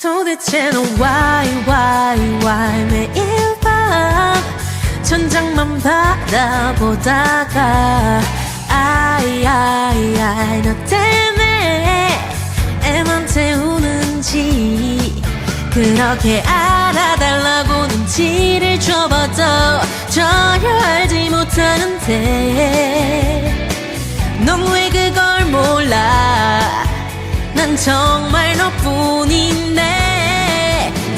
도대체 너 why why why 매일 밤 천장만 바라보다가 아이 아이 아이 너 때문에 애만 태우는지 그렇게 알아달라고 눈치를 줘봐도 전혀 알지 못하는데 넌 왜 그걸 몰라? 난 정말 너뿐인데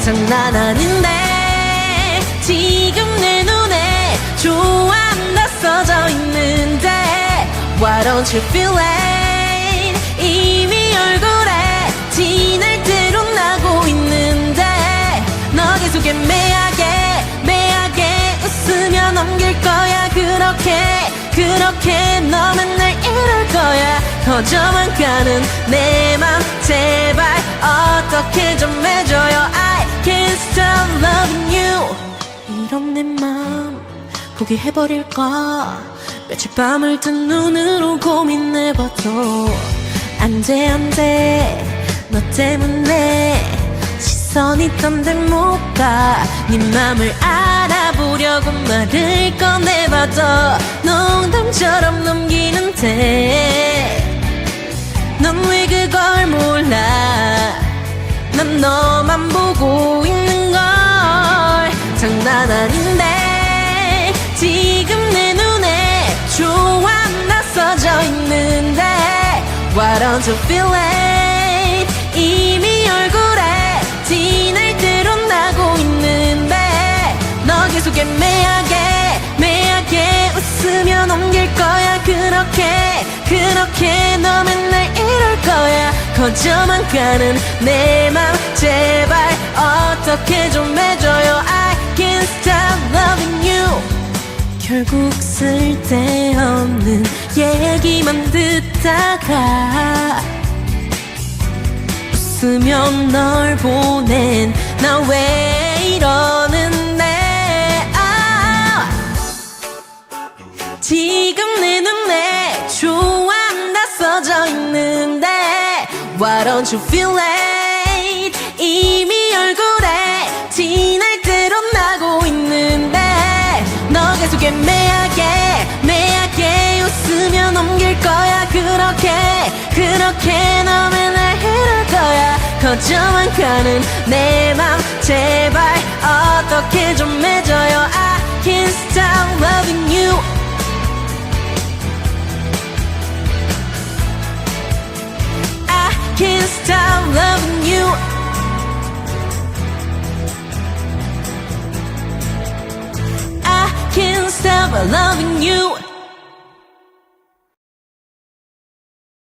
장난 아닌데 지금 내 눈에 좋아한다 써져 있는데 Why don't you feel it? 이미 얼굴에 티날 대로 나고 있는데 너 계속 애매하게 매하게 웃으며 넘길 거야. 그렇게 그렇게 너 맨날 이럴 거야. 거저만 가는 내 내맘 포기해버릴까? 며칠 밤을 뜬 눈으로 고민해봐도 안돼 안돼. 너 때문에 시선이 딴 데 못가네 맘을 알아보려고 말을 꺼내봐도 농담처럼 넘기는데 넌 왜 그걸 몰라? 난 너만 보고 있는 걸 장난 아닌데 지금 내 눈에 좋아한다 써져 있는데 Why don't you feel it? 이미 얼굴에 티날 대로 나고 있는데 너 계속 애매하게 매하게 웃으며 넘길 거야. 그렇게 그렇게 너 맨날 이럴 거야. 거저만 가는 내 맘 제발 어떻게 좀 해줘요 결국 쓸데없는 얘기만 듣다가 웃으면 널 보낸 나 왜 이러는데? 아 지금 내 눈에 좋아한다 써져 있는데 Why don't you feel it? 이미 얼굴에 티날 계속 애매하게 매하게 웃으며 넘길 거야. 그렇게 그렇게 너 맨날 이럴 거야. 거저만 가는 내맘 love loving you.